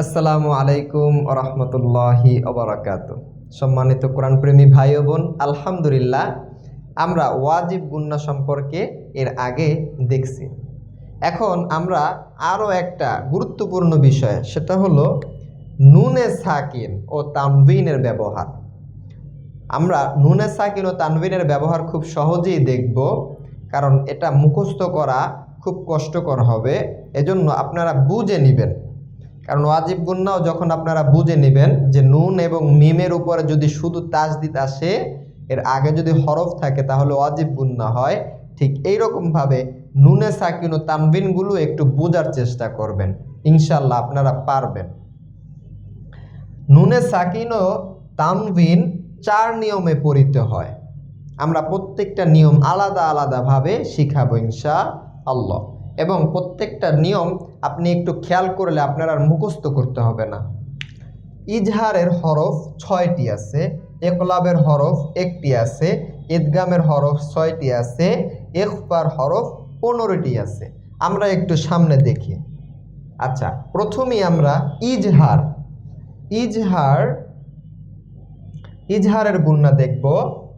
আসসালামু আলাইকুম রহমতুল্লাহি অবরাকাত সম্মানিত কোরআন প্রেমী ভাই বোন, আলহামদুলিল্লাহ, আমরা ওয়াজিব গুন্না সম্পর্কে এর আগে দেখছি। এখন আমরা আরও একটা গুরুত্বপূর্ণ বিষয়, সেটা হলো নুনে সাকিন ও তানবিনের ব্যবহার। আমরা নুনে সাকিন ও তানবিনের ব্যবহার খুব সহজেই দেখব, কারণ এটা মুখস্থ করা খুব কষ্টকর হবে, এজন্য আপনারা বুঝে নেবেন। কারণ ওয়াজিব গুন্নাও যখন আপনারা বুঝে নেবেন যে নুন এবং মিমের উপরে যদি শুধু তাজদিদ আসে, এর আগে যদি হরফ থাকে তাহলে ওয়াজিব গুন্না হয়। ঠিক এইরকমভাবে নুনে সাকিন ও তানবিনগুলো একটু বোঝার চেষ্টা করবেন। ইনশাল্লাহ আপনারা পারবেন। নুনে সাকিন ও তানবিন চার নিয়মে পড়িতে হয়। আমরা প্রত্যেকটা নিয়ম আলাদা আলাদাভাবে শিখাবো ইনশা আল্লাহ এবং প্রত্যেকটা নিয়ম আপনি একটু খেয়াল করলে আপনার আর মুখস্থ করতে হবে না। ইজহারের হরফ ছয়টি আছে, একলাবের হরফ একটি আছে ঈদগামের হরফ ছয়টি আছে এখফার হরফ পনেরোটি আছে। আমরা একটু সামনে দেখি। আচ্ছা প্রথমেই আমরা ইজহার। ইজহার, ইজহারের গুণনা দেখব।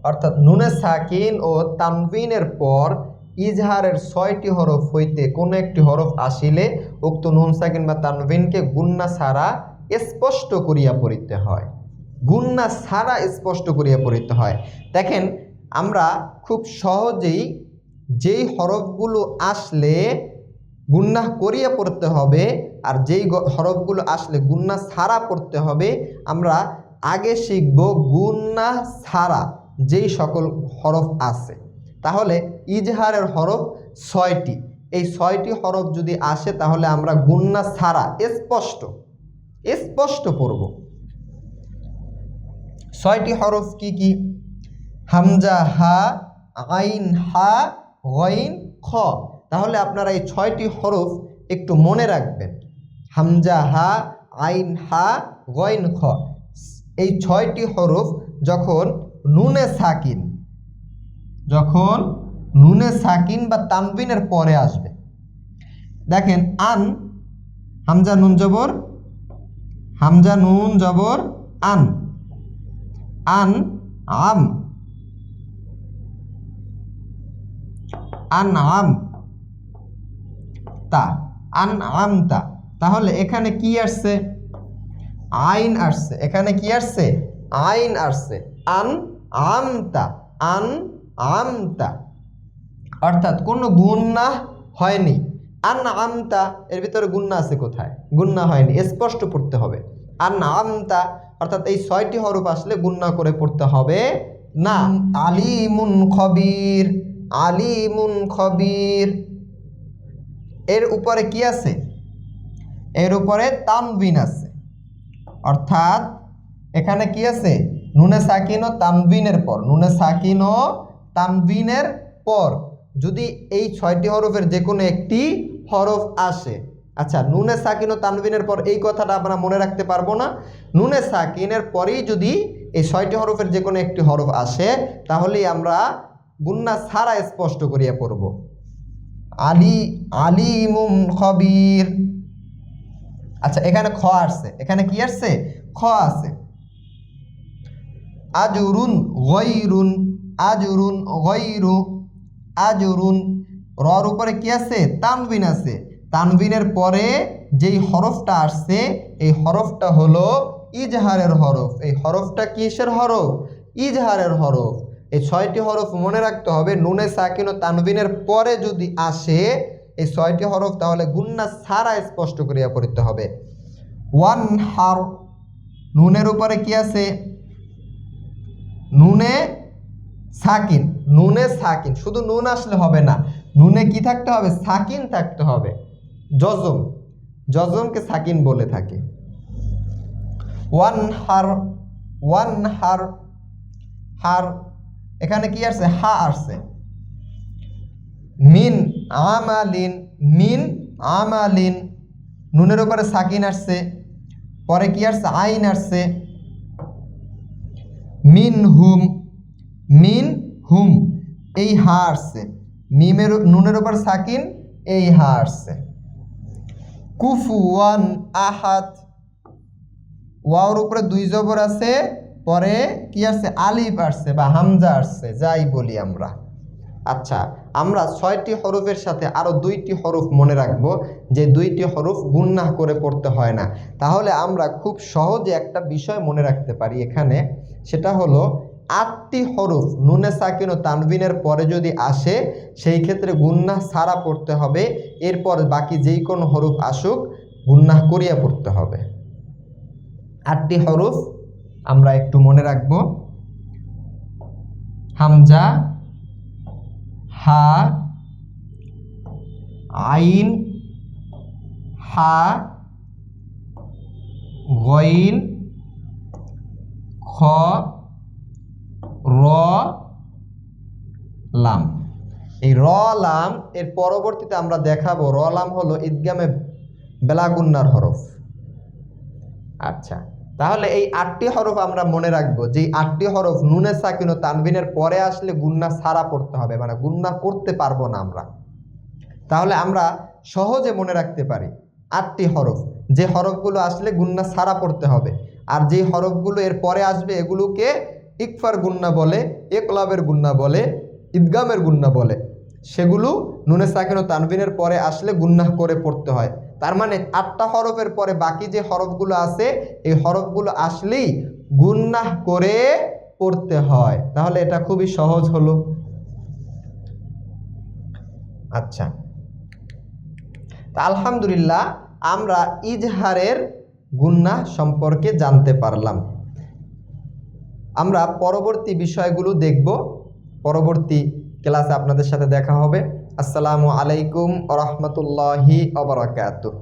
অর্থাৎ নুনে সাকিন ও তানবিনের পর ইজহারের ছয়টি হরফ হইতে কোনো একটি হরফ আসিলে উক্ত নুন, সাকিন বা তানবিনকে গুন্না ছাড়া স্পষ্ট করিয়া পড়িতে হয়। গুন্না ছাড়া স্পষ্ট করিয়া পড়িতে হয়। দেখেন, আমরা খুব সহজেই যেই হরফগুলো আসলে গুন্না করিয়া পড়তে হবে আর যেই হরফগুলো আসলে গুন্না ছাড়া পড়তে হবে, আমরা আগে শিখব গুন্না ছাড়া যেই সকল হরফ আছে। তাহলে ইজহারের হরফ ছয়টি। এই ছয়টি হরফ যদি আসে, তাহলে আমরা গুন্না ছাড়া স্পষ্ট স্পষ্ট পড়ব। ছয়টি হরফ কি কি? হামজা, হা, আইন, হা, গইন, খ। তাহলে আপনারা এই ছয়টি হরফ একটু মনে রাখবেন। হামজা, হা, আইন, হা, গইন, খ। এই ছয়টি হরফ যখন নুনে সাকিন যখন নুনে সাকিন বা তানবিনের পরে আসবে। দেখেন, আন, হামজা নুন জবর, হামজা নুন জবর, আন। আন, আম। আন, আম। তা, আন, আম, তা। তাহলে এখানে কি আসছে? আইন আসছে। এখানে কি আসছে? আইন আসছে। আন আমতা আন আমতা অর্থাৎ কোনো গুন্না হয়নি। আন আমতা এর ভিতরে গুন্না আছে কোথায়? গুন্না হয়নি স্পষ্ট পড়তে হবে। আন আমতা অর্থাৎ এই ছয়টি হরফ আসলে গুন্না করে পড়তে হবে না। আলিমুন খবির আলিমুন খবির। এর উপরে কি আছে? এর উপরে তানবিন আছে। অর্থাৎ এখানে কি আছে? নুনে সাকিন ও তানবিনের পর, নুনে সাকিন ও তানবিনের পর। যদি এই ছয়টি হরফের যে কোনো একটি হরফ আসে। আচ্ছা নুনে সাকিন ও তানবিনের পর এই কথাটা আমরা মনে রাখতে পারব না। নুনে সাকিনের পরেই যদি এই ছয়টি হরফের যে কোনো একটি হরফ আসে, তাহলেই আমরা গুন্না ছাড়া স্পষ্ট করিয়া পড়ব। আলী আলিমুম খবির। আচ্ছা এখানে খ আসছে। এখানে কি আসছে? খ আছে। আজুরুন, গৈরুন। আজুরুন গৈরু আজুরুন রর উপরে কি আছে? তানবিন আছে। তানবিনের পরে যেই হরফটা আসছে, এই হরফটা হলো ইজহারের হরফ। এই হরফটা কিসের হরফ? ইজহারের হরফ। এই ছয়টি হরফ মনে রাখতে হবে। নুনে সাকিন ও তানবিনের পরে যদি আসে, এই ছয়টি হরফ তাহলে গুন্না ছাড়া স্পষ্ট করিয়া পড়তে হবে। ওয়ান হার, নুনের উপরে কি আছে? নুনে সাকিন, নুনে সাকিন, শুধু নুন আসলে হবে না। নুনে কি থাকতে হবে? সাকিন থাকতে হবে। জজম, জজমকে সাকিন বলে থাকে। ওয়ান হার ওয়ান হার হার এখানে কি আসছে? হা আসছে। মিন আমালিন মিন আমালিন, নুনের উপরে সাকিন আসছে, পরে কি আসছে? আইন আসছে। মিন হুম মিন হুম, এই হা আসছে। মিমের নুনের ওপর সাকিন, এই হা আসছে। কুফুয়ান আহাদ, ওয়াওর উপরে দুই জবর আছে, পরে কি আসছে? আলিফ আসছে বা হামজা আসছে, যাই বলি আমরা। আচ্ছা আমরা ছয়টি হরফের সাথে আরও দুইটি হরফ মনে রাখব, যে দুইটি হরফ গুন্নাহ করে পড়তে হয় না। তাহলে আমরা খুব সহজে একটা বিষয় মনে রাখতে পারি এখানে, সেটা হলো আটটি হরফ, নুনে সাকিন ও তানবিনের পরে যদি আসে, সেই ক্ষেত্রে গুন্নাহ সারা পড়তে হবে। এরপর বাকি যেই কোনো হরফ আসুক, গুন্নাহ করিয়া পড়তে হবে। আটটি হরফ আমরা একটু মনে রাখব। হামজা, হা, আইন, হা, গইন, খ র, লাম। এই র, লাম, এর পরবর্তীতে আমরা দেখাবো, র, লাম হলো ঈদগামে বেলাগুন্নার হরফ। আচ্ছা তাহলে এই আটটি হরফ আমরা মনে রাখব যে আটটি হরফ নুনে সাকিন ও তানবিনের পরে আসলে গুন্না সারা পড়তে হবে মানে গুন্না করতে পারব না আমরা। তাহলে আমরা সহজে মনে রাখতে পারি, আটটি হরফ, যে হরফগুলো আসলে গুন্না সারা পড়তে হবে, আর যে হরফগুলো এর পরে আসবে এগুলোকে ইকফার গুন্না বলে, একলাবের গুন্না বলে, ঈদগামের গুন্না বলে। সেগুলো নুনে সাকিন ও তানবিনের পরে আসলে গুন্নাহ করে পড়তে হয়। তার মানে আটটা হরফের পরে বাকি যে হরফগুলো আছে, এই হরফগুলো আসলেই গুন্নাহ করে পড়তে হয়। তাহলে এটা খুবই সহজ হলো। আচ্ছা। তা আলহামদুলিল্লাহ, আমরা ইজহারের গুন্না সম্পর্কে জানতে পারলাম। আমরা পরবর্তী বিষয়গুলো দেখব। পরবর্তী ক্লাসে আপনাদের সাথে দেখা হবে। আসসালামু আলাইকুম রহমতুল্লাহি অবরাকাতুহ